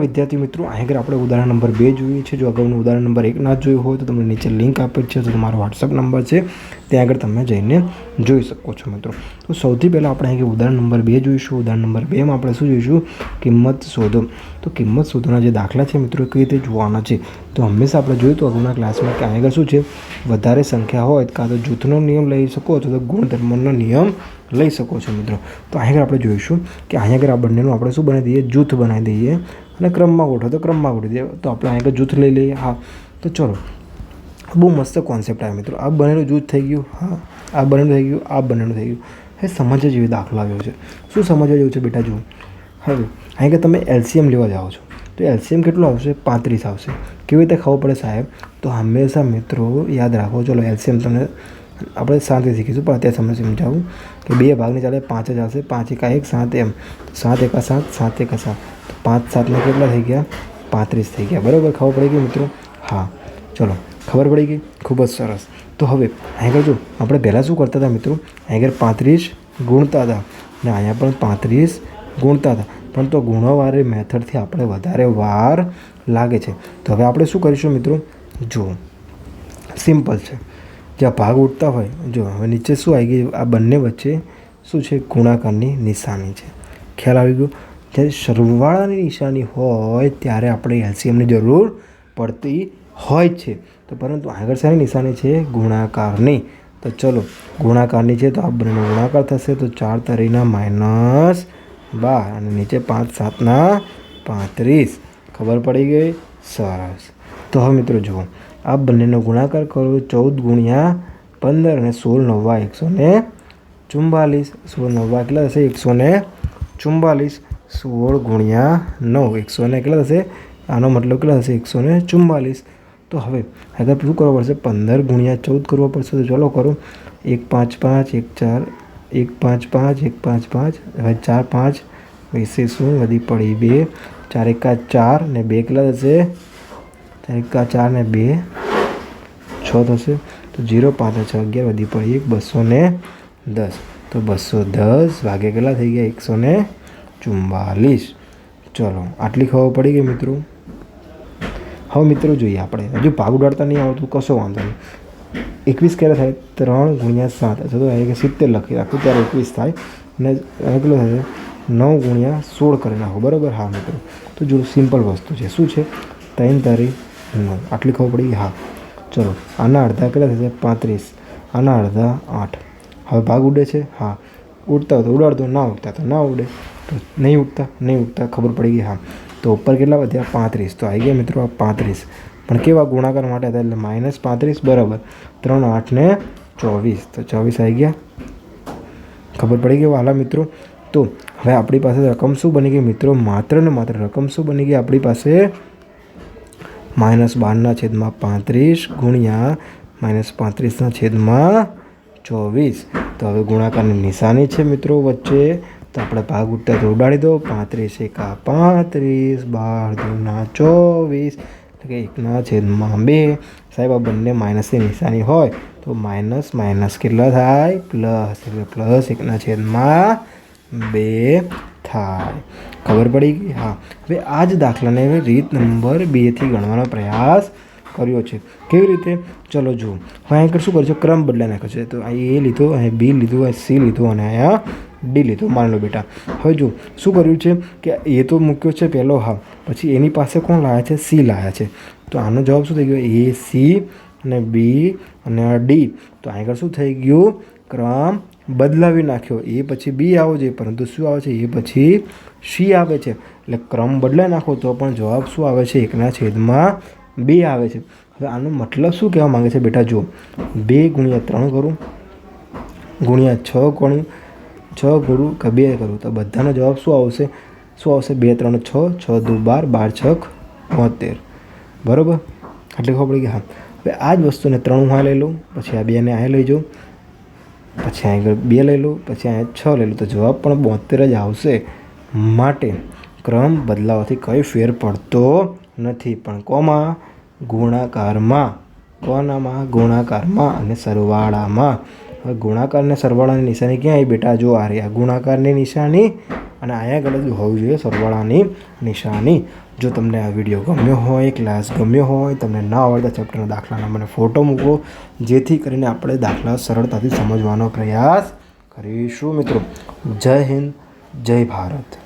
વિદ્યાર્થી મિત્રો આગળ આપણે ઉદાહરણ નંબર બે જોઈએ છે. જો અગાઉનું ઉદાહરણ નંબર એક ના જોયું હોય તો તમને નીચે લિંક આપેલ છે. તો તમારો વોટ્સઅપ નંબર છે. ત્યાં આગળ તમે જઈને જોઈ શકો છો મિત્રો. તો સૌથી પહેલાં આપણે અહીં ઉદાહરણ નંબર બે જોઈશું. ઉદાહરણ નંબર બેમાં આપણે શું જોઈશું? કિંમત શોધો. તો કિંમત શોધોના જે દાખલા છે મિત્રો કઈ રીતે જોવાના છે? તો હંમેશા આપણે જોયું તો અગાઉના ક્લાસમાં કે આગળ શું છે? વધારે સંખ્યા હોય કાં તો જૂથનો નિયમ લઈ શકો અથવા તો ગુણધર્મનો નિયમ લઈ શકો છો મિત્રો. તો અહીં આગળ આપણે જોઈશું કે અહીંયા આગળ આ બંનેનું આપણે શું બનાવી દઈએ? જૂથ બનાવી દઈએ અને ક્રમમાં ગોઠવો. તો ક્રમમાં ગોઠવી દઈએ. તો આપણે અહીંયા જૂથ લઈ લઈએ. હા. તો ચલો. બહુ મસ્ત કોન્સેપ્ટ આવે મિત્રો. આ બંનેનું જૂથ થઈ ગયું. હા. આ બંનેનું થઈ ગયું. આ બંનેનું થઈ ગયું. એ સમજવા જેવી દાખલો આવ્યો છે. શું સમજવા જેવું છે બેટા જુઓ. હવે અહીં કે તમે એલસીએમ લેવા જાઓ છો. તો એલસીએમ કેટલું આવશે? પાંત્રીસ આવશે. કેવી રીતે ખબર પડે સાહેબ? તો હંમેશા મિત્રો યાદ રાખો. ચલો એલસીએમ તમને આપણે શાંતિ શીખીશું, પણ અત્યારે સમજ સમજાવું કે બે ભાગની ચાલે પાંચ જ આવશે, પાંચ એકા એક, સાત એમ. સાત એકા સાત સાત એકા સાત. તો પાંચ સાતના કેટલા થઈ ગયા? પાંત્રીસ થઈ ગયા. બરાબર? ખબર પડી ગઈ મિત્રો? હા. ચલો, ખબર પડી ગઈ? ખૂબ જ સરસ. તો હવે આગળ જો, આપણે પહેલાં શું કરતા હતા મિત્રો? આગળ પાંત્રીસ ગુણતા હતા. ને અહીંયા પણ પાંત્રીસ ગુણતા હતા. પણ તો ગુણવાળી મેથડથી આપણે વધારે વાર લાગે છે. તો હવે આપણે શું કરીશું મિત્રો? જુઓ. સિમ્પલ છે. જ્યાં ભાગ ઉઠતા હોય, જો હવે નીચે શું આવી ગયું? આ બંને વચ્ચે શું છે? ગુણાકારની નિશાની છે. ખ્યાલ આવી ગયો? જ્યારે સરવાળાની નિશાની હોય, ત્યારે આપણે એલસીએમની જરૂર પડતી હોય છે. તો પરંતુ આગળ શાની નિશાની છે ગુણાકારની. તો ચલો, ગુણાકારની છે તો આ બંનેનો ગુણાકાર થશે. તો ચાર તરીના માઇનસ બાર અને નીચે પાંચ, સાતના પાંત્રીસ. ખબર પડી ગઈ? સરસ. તો હવે મિત્રો જુઓ, આ બંનેનો ગુણાકાર કરો ચૌદ ગુણ્યા પંદર અને સોળ નવ્વા એકસો ને ચુમ્બાલીસ સોળ નવ્વા કેટલા થશે? એકસો ને ચુમ્બાલીસ સોળ ગુણ્યા નવ, એકસો ને કેટલા થશે? આનો મતલબ કેટલા થશે? એકસો ને ચુમ્બાલીસ તો હવે આગળ શું કરવું પડશે? પંદર ગુણ્યા ચૌદ કરવો પડશે તો ચાલો કરો. એક પાંચ પાંચ, એક ચાર, એક પાંચ પાંચ, એક પાંચ પાંચ, હવે ચાર પાંચ, વીસે શું? વધી પડી બે. ચાર એકા ચાર ને બે કેટલા થશે? એકા ચાર ને બે, છ થશે તો જીરો પાંચ છ અગિયાર વધી પડી એક બસો ને દસ. તો બસો દસ વાગે કેટલા થઈ ગયા? એકસો ને ચુમ્માલીસ ચલો, આટલી ખબર પડી ગઈ મિત્રો? હવે મિત્રો જોઈએ આપણે. હજુ ભાગ ઉડાડતા નહીં આવતું કશો વાંધો નહીં. એકવીસ ક્યારે થાય? ત્રણ ગુણ્યા સાત. અથવા તો કે સિત્તેર લખી રાખું, ત્યારે એકવીસ થાય. અને કેટલું થશે નવ ગુણ્યા સોળ કરી નાખો. બરાબર? હા મિત્રો. તો જો સિમ્પલ વસ્તુ છે. શું છે? ત્રણ તારી નવ આટલી ખબર પડી હા. ચલો. આના અડધા કેટલા થશે પાંત્રીસ. આના અડધા આઠ. હવે ભાગ ઉડે છે? હા. ઉડતા હોય તો ઉડાડતો ના ઉડતા તો ના ઉડે. તો નહીં ઉડતા? નહીં ઉડતા. ખબર પડી ગઈ? હા. તો ઉપર કેટલા વધ્યા? પાંત્રીસ. તો આવી ગયા મિત્રો આ પાંત્રીસ. પણ કેવા ગુણાકાર માટે હતા? એટલે માઇનસ પાંત્રીસ બરાબર. ત્રણ, આઠ ને ચોવીસ. તો ચોવીસ આવી ગયા. ખબર પડી ગઈ? વાલા મિત્રો. તો હવે આપણી પાસે રકમ શું બની ગઈ? મિત્રો, માત્ર ને માત્ર રકમ શું બની ગઈ? આપણી પાસે માઇનસ બારના છેદમાં પાંત્રીસ ગુણ્યા માઇનસ પાંત્રીસના છેદમાં ચોવીસ. તો હવે ગુણાકારની નિશાની છે મિત્રો વચ્ચે. તો આપણે ભાગ ઉઠતા તો ઉડાડી દો. પાંત્રીસ એકા પાંત્રીસ, બાર દૂના ચોવીસ. એટલે કે એકના છેદમાં બે. સાહેબ, આ બંને માઇનસની નિશાની હોય તો માઇનસ માઇનસ કેટલા થાય? પ્લસ. એટલે પ્લસ એકના છેદમાં બે થાય. ખબર પડી ગઈ? હા. હવે આ જ દાખલાને રીત નંબર બેથી ગણવાનો પ્રયાસ કર્યો છે. કેવી રીતે? ચલો જુઓ. હવે અહીંયા શું કર્યું ક્રમ બદલાઈ નાખ્યો છે. તો અહીં એ લીધો અહીં બી લીધું અહીં સી લીધું અને અહીંયા ડી લીધું. માની લો બેટા. હવે જો શું કર્યું છે કે એ તો મૂક્યો છે પહેલો હા. પછી એની પાસે કોણ લાવ્યા છે? સી લાવ્યા છે. તો આનો જવાબ શું થઈ ગયો? એ, સી અને બી અને ડી. તો આગળ શું થઈ ગયું? ક્રમ બદલાવી નાખ્યો. એ પછી બી આવો જોઈએ, પરંતુ શું આવે છે? એ પછી સી આવે છે? એટલે ક્રમ બદલાઈ નાખો તો પણ જવાબ શું આવે છે? એકના છેદમાં બે આવે છે. હવે આનો મતલબ શું કહેવા માગે છે બેટા? જુઓ. બે ગુણ્યા ત્રણ કરું. ગુણ્યા છ ગણું. છ કરું કે બે કરું? તો બધાનો જવાબ શું આવશે? શું આવશે? બે, ત્રણ, છ. છ, દુ, બાર. બાર, છક, બોતેર. બરાબર? આટલી ખબર પડી કે હા. હવે આ જ વસ્તુને ત્રણ હું આ લઈ લઉં, પછી આ બેને આ લઈ જાઉં. પછી આગળ બે લઈ પછી અહીંયા છ લઈ લઉં. તો જવાબ પણ બોતેર જ આવશે. માટે ક્રમ બદલાવાથી કંઈ ફેર પડતો નથી. પણ કોમાં, ગુણાકારમાં, કોનામાં, ગુણાકારમાં અને સરવાળામાં. હવે ગુણાકારને સરવાળાની નિશાની ક્યાં આવી બેટા? જો આ રહ્યા. ગુણાકારની નિશાની અને અહીંયા આગળ જ હોવી જોઈએ સરવાળાની નિશાની. જો તમને આ વીડિયો ગમ્યો હોય ક્લાસ ગમ્યો હોય, તમને ન આવડતા ચેપ્ટરના દાખલાના મને ફોટો મૂકો, જેથી કરીને આપણે દાખલા સરળતાથી સમજવાનો પ્રયાસ કરીશું મિત્રો. જય હિન્દ, જય ભારત.